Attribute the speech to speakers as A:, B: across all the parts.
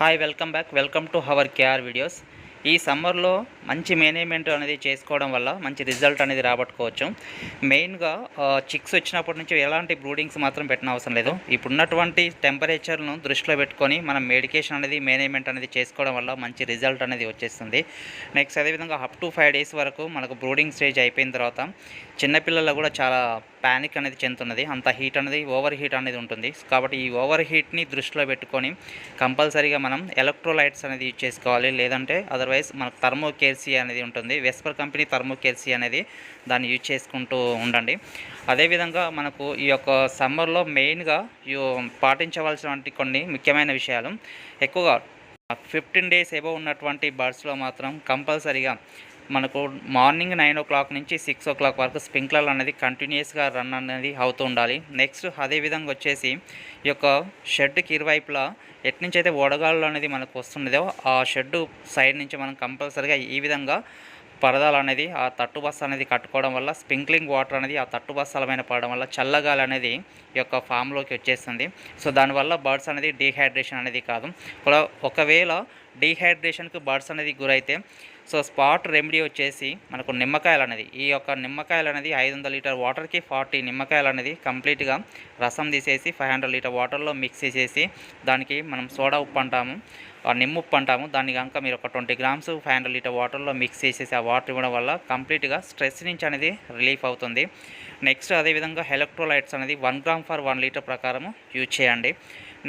A: Hi welcome back. Welcome to our KR videos. ఈ సమ్మర్లో మంచి మేనేజ్మెంట్ అనేది చేసుకోవడం వల్ల మంచి రిజల్ట్ అనేది రాబట్టుకోవచ్చు. మెయిన్గా చిక్స్ వచ్చినప్పటి నుంచి ఎలాంటి బ్రూడింగ్స్ మాత్రం పెట్టిన అవసరం లేదు. ఇప్పుడున్నటువంటి టెంపరేచర్ను దృష్టిలో పెట్టుకొని మనం మెడికేషన్ అనేది మేనేజ్మెంట్ అనేది చేసుకోవడం వల్ల మంచి రిజల్ట్ అనేది వచ్చేస్తుంది. నెక్స్ట్ అదేవిధంగా అప్ టు ఫైవ్ డేస్ వరకు మనకు బ్రూడింగ్ స్టేజ్ అయిపోయిన తర్వాత చిన్నపిల్లల్లో కూడా చాలా ప్యానిక్ అనేది చెందుతున్నది. అంత హీట్ అనేది ఓవర్ హీట్ అనేది ఉంటుంది. కాబట్టి ఈ ఓవర్ హీట్ని దృష్టిలో పెట్టుకొని కంపల్సరీగా మనం ఎలక్ట్రోలైట్స్ అనేది యూజ్ చేసుకోవాలి. లేదంటే అదర్వైజ్ మనకు థర్మోకేర్సీ అనేది ఉంటుంది. వెస్పర్ కంపెనీ థర్మోకేర్సీ అనేది దాన్ని యూజ్ చేసుకుంటూ ఉండండి. అదేవిధంగా మనకు ఈ యొక్క సమ్మర్లో మెయిన్గా పాటించవలసినటువంటి కొన్ని ముఖ్యమైన విషయాలు. ఎక్కువగా ఫిఫ్టీన్ డేస్ ఏవో ఉన్నటువంటి బర్డ్స్లో మాత్రం కంపల్సరీగా మనకు మార్నింగ్ నైన్ ఓ క్లాక్ నుంచి సిక్స్ ఓ క్లాక్ వరకు స్ప్రింక్లర్ అనేది కంటిన్యూస్గా రన్ అనేది అవుతూ ఉండాలి. నెక్స్ట్ అదేవిధంగా వచ్చేసి ఈ యొక్క షెడ్కి ఇరువైపులా ఎట్నుంచి అయితే వడగాళ్ళు అనేది మనకు వస్తున్నదో ఆ షెడ్ సైడ్ నుంచి మనం కంపల్సరీగా ఈ విధంగా పరదాలు అనేది ఆ తట్టు బస్సు అనేది కట్టుకోవడం వల్ల స్ప్రింక్లింగ్ వాటర్ అనేది ఆ తట్టు బస్తాల పైన పడడం వల్ల చల్లగాలి అనేది ఈ యొక్క ఫామ్లోకి వచ్చేస్తుంది. సో దానివల్ల బర్డ్స్ అనేది డీహైడ్రేషన్ అనేది కాదు. ఒకవేళ డీహైడ్రేషన్కి బర్డ్స్ అనేది గురైతే సో స్పాట్ రెమెడీ వచ్చేసి మనకు నిమ్మకాయలు అనేది ఈ యొక్క నిమ్మకాయలు అనేది ఐదు వందల లీటర్ వాటర్కి ఫార్టీ నిమ్మకాయలు అనేది కంప్లీట్గా రసం తీసేసి ఫైవ్ హండ్రెడ్ లీటర్ వాటర్లో మిక్స్ చేసేసి దానికి మనం సోడా ఉప్పు అంటాము ఆ నిమ్మ ఉప్పు అంటాము. దాన్ని కనుక మీరు ఒక twenty grams five hundred litre వాటర్లో మిక్స్ చేసేసి ఆ వాటర్ ఇవ్వడం వల్ల కంప్లీట్గా స్ట్రెస్ నుంచి అనేది రిలీఫ్ అవుతుంది. నెక్స్ట్ అదేవిధంగా ఎలక్ట్రోలైట్స్ అనేది one gram for one litre ప్రకారం యూజ్ చేయండి.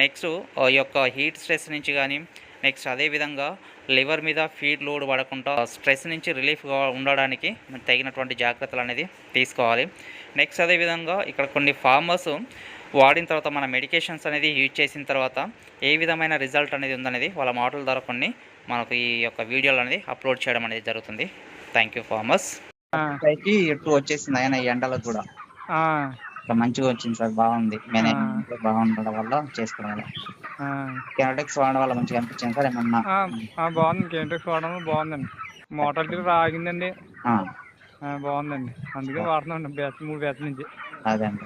A: నెక్స్ట్ ఈ యొక్క హీట్ స్ట్రెస్ నుంచి కానీ నెక్స్ట్ అదేవిధంగా లివర్ మీద ఫీడ్ లోడ్ పడకుండా స్ట్రెస్ నుంచి రిలీఫ్గా ఉండడానికి మనం తగినటువంటి జాగ్రత్తలు అనేది తీసుకోవాలి. నెక్స్ట్ అదేవిధంగా ఇక్కడ కొన్ని ఫార్మర్స్ వాడిన తర్వాత మన మెడికేషన్స్ అనేది యూజ్ చేసిన తర్వాత ఏ విధమైన రిజల్ట్ అనేది ఉందనేది వాళ్ళ మాటల ద్వారా కొన్ని మనకు ఈ యొక్క వీడియోలు అనేది అప్లోడ్ చేయడం అనేది జరుగుతుంది. Thank you farmers.
B: ఎటు వచ్చేసింది ఆయన ఈ ఎండలకు కూడా. ఇట్లా మంచిగా వచ్చింది సార్ బాగుంది. మేనేజ్మెంట్ బాగుండడం వల్ల వల్ల
C: ఆ,
B: కెనటిక్స్ వాడడం వల్ల మంచిగా అనిపించింది సార్ ఏమన్నా?
C: బాగుంది. కేంట్రిక్స్ వాడడం బాగుందండి. మోటార్ దగ్గర
B: ఆ,
C: బాగుందండి. అందుకే వాడుతున్నాండి బ్యాచ్ మూడు బ్యాచ్ నుంచి.
B: అదే అండి.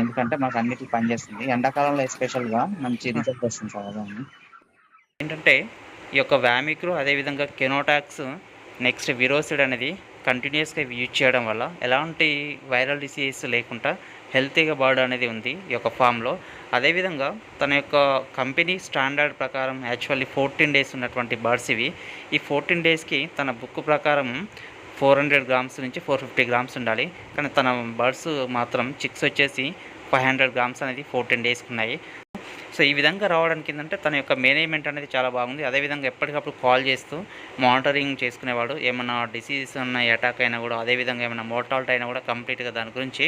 B: ఎందుకంటే మాకు అన్నిటికీ పనిచేస్తుంది ఎండాకాలంలో ఎస్పెషల్గా మంచి రిజల్ట్ వస్తుంది సార్ అదే అండి.
A: ఏంటంటే ఈ యొక్క వ్యామిక్రు అదేవిధంగా కెనోటాక్స్ నెక్స్ట్ విరోసిడ్ అనేది కంటిన్యూస్గా యూజ్ చేయడం వల్ల ఎలాంటి వైరల్ డిసీజెస్ లేకుండా హెల్తీగా బర్డ్ అనేది ఉంది ఈ యొక్క ఫామ్లో అదేవిధంగా తన యొక్క కంపెనీ స్టాండర్డ్ ప్రకారం యాక్చువల్లీ ఫోర్టీన్ డేస్ ఉన్నటువంటి బర్డ్స్ ఇవి. ఈ ఫోర్టీన్ డేస్కి తన బుక్ ప్రకారం ఫోర్ హండ్రెడ్ గ్రామ్స్ నుంచి ఫోర్ ఫిఫ్టీ గ్రామ్స్ ఉండాలి. కానీ తన బర్డ్స్ మాత్రం చిక్స్ వచ్చేసి ఫైవ్ హండ్రెడ్ గ్రామ్స్ అనేది ఫోర్టీన్ డేస్కి ఉన్నాయి. సో ఈ విధంగా రావడానికి ఏంటంటే తన యొక్క మేనేజ్మెంట్ అనేది చాలా బాగుంది. అదేవిధంగా ఎప్పటికప్పుడు కాల్ చేస్తూ మానిటరింగ్ చేసుకునేవాడు. ఏమైనా డిసీజెస్ ఉన్న అటాక్ అయినా కూడా అదేవిధంగా ఏమైనా మోర్టాలిటీ అయినా కూడా కంప్లీట్గా దాని గురించి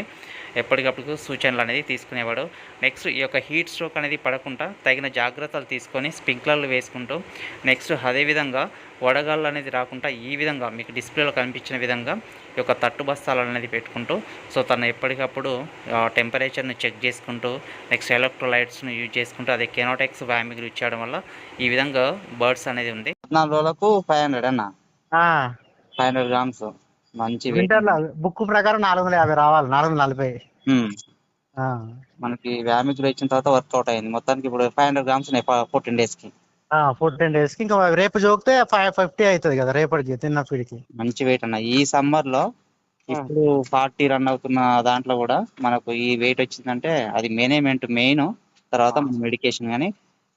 A: ఎప్పటికప్పుడు సూచనలు అనేది తీసుకునేవాడు. నెక్స్ట్ ఈ యొక్క హీట్ స్ట్రోక్ అనేది పడకుండా తగిన జాగ్రత్తలు తీసుకొని స్ప్రింక్లర్లు వేసుకుంటూ నెక్స్ట్ అదేవిధంగా వడగాళ్ళు అనేది రాకుండా ఈ విధంగా మీకు డిస్ప్లేలో కనిపించిన విధంగా యొక్క తట్టు బస్తాలు అనేది పెట్టుకుంటూ సో తను ఎప్పటికప్పుడు టెంపరేచర్ని చెక్ చేసుకుంటూ నెక్స్ట్ ఎలక్ట్రోలైట్స్ను యూజ్ చేసుకుంటూ అదే కెనోటెక్స్ వ్యామిగ్ యూజ్ చేయడం వల్ల ఈ విధంగా బర్డ్స్ అనేది ఉంది.
B: పద్నాలుగు రోజులకు ఫైవ్ హండ్రెడ్ అన్న. ఫైవ్ హండ్రెడ్ గ్రామ్స్ మంచి.
D: వింటర్ బుక్ ప్రకారం నాలుగు వందల యాభై రావాలి నాలుగు వందల నలభై.
B: మనకి వ్యామికులు ఇచ్చిన తర్వాత వర్కౌట్ అయింది. మొత్తానికి ఇప్పుడు ఫైవ్ హండ్రెడ్ గ్రామ్స్ ఫోర్టీన్
D: డేస్కి. ఫోర్టీన్ డేస్కి ఇంకా రేపు జోకితే ఫైవ్ ఫిఫ్టీ అవుతుంది కదా రేపటికి తిన్న ఫీడ్కి
B: మంచి వెయిట్ అన్న. ఈ సమ్మర్లో ఇప్పుడు ఫార్టీ రన్ అవుతున్న దాంట్లో కూడా మనకు ఈ వెయిట్ వచ్చిందంటే అది మేనేజ్మెంట్ మెయిన్ తర్వాత మెడికేషన్ కానీ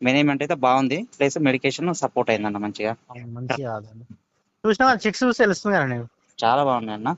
B: మేనేజ్మెంట్ అయితే బాగుంది. ప్లస్ మెడికేషన్ సపోర్ట్ అయిందన్న మంచిగా.
D: మంచిగా చూసినా చిక్స్ చూసి తెలుస్తుంది కదా
B: చాలా బాగున్నాయి అన్న